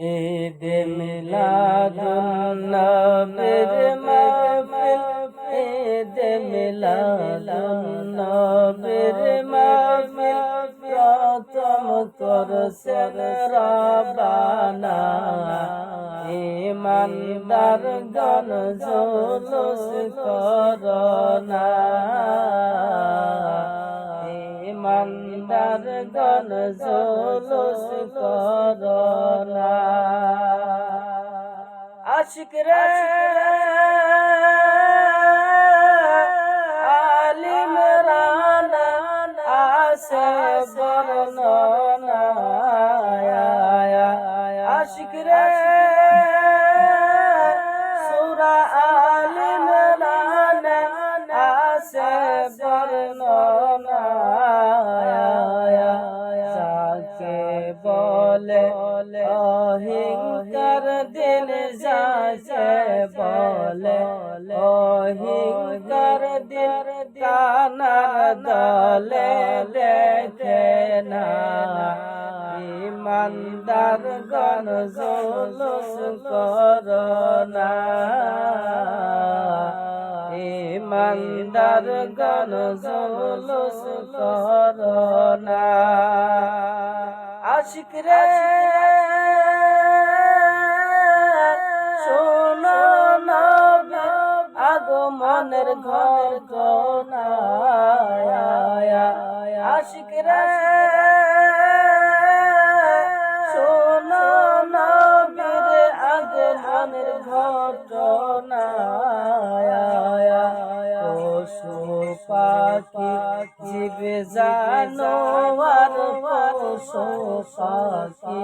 ঈদ মিলাদুন নবীর মাহফিল, ঈদ মিলাদুন নবীর মাহফিল, প্রথম করছেন রবানা। ইমানদার গণ জুলুস করনা ইমানদার গণ জুলুস করনা আশিক রে আলিম রানা আসে বর্ণনা আশিক রে বলে অহিংকার দিন যাকে বলে অহিংকার দিন কানার দলে লেখে না। ইমানদার গণ জুলুস করনা। ইমানদার গণ জুলুস করনা। আশিক রে। শোনো নবী আগমনের ঘর কোনা আশিক রে। শোনো নবীর আগমনের ঘটনা পাখি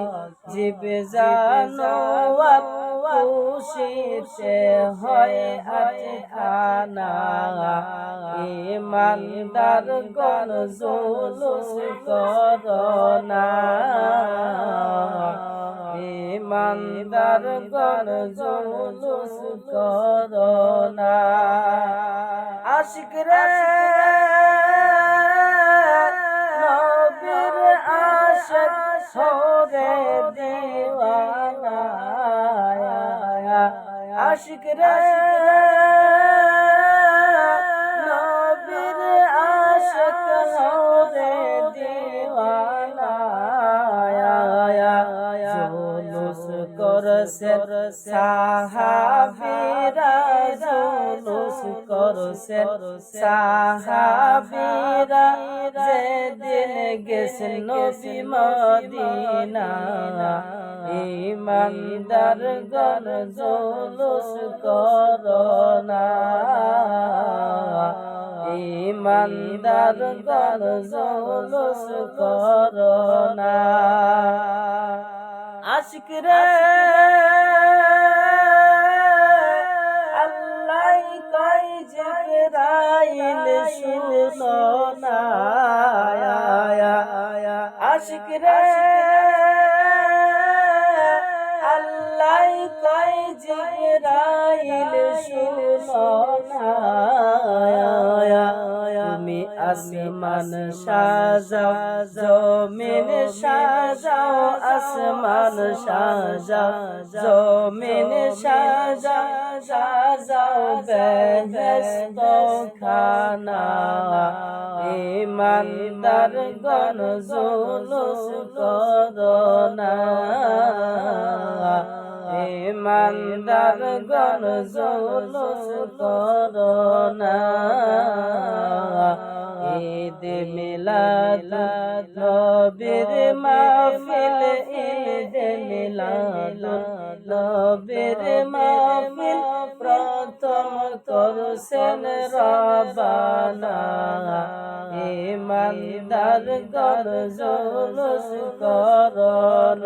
জীবে জানোয়ার খুশিতে হয় আছে খানা ইমানদার গণ জুলুস করনা। ইমানদার গণ জুলুস করনা। আশিক রে। সরে দিওয়ানা আশিক রে নবীর আশিক সরে দিওয়ানা জুলুস করছে সাহাবীরা জুলুস করছে সাহাবীরা যেদিন গেছেন নবী মদিনা ইমানদার গণ জুলুস করনা ইমানদার গণ জুলুস করনা আশিক রে জিবরাইল শুনো না আশিক রে আল্লাহ কই জিবরাইল শুনো না। আসমান সাজাও জমিন সাজাও আসমান সাজাও জমিন সাজাও সাজাও বেহেস্ত খানা ইমানদার গণ জুলুস করনা ইমানদার গণ জুলুস করনা ঈদ মিলাদ, নবীর মাহফিল, ঈদ মিলাদ, নবীর মাহফিল, প্রথম করছেন রবানা। ইমানদার গর জুলুস করনা।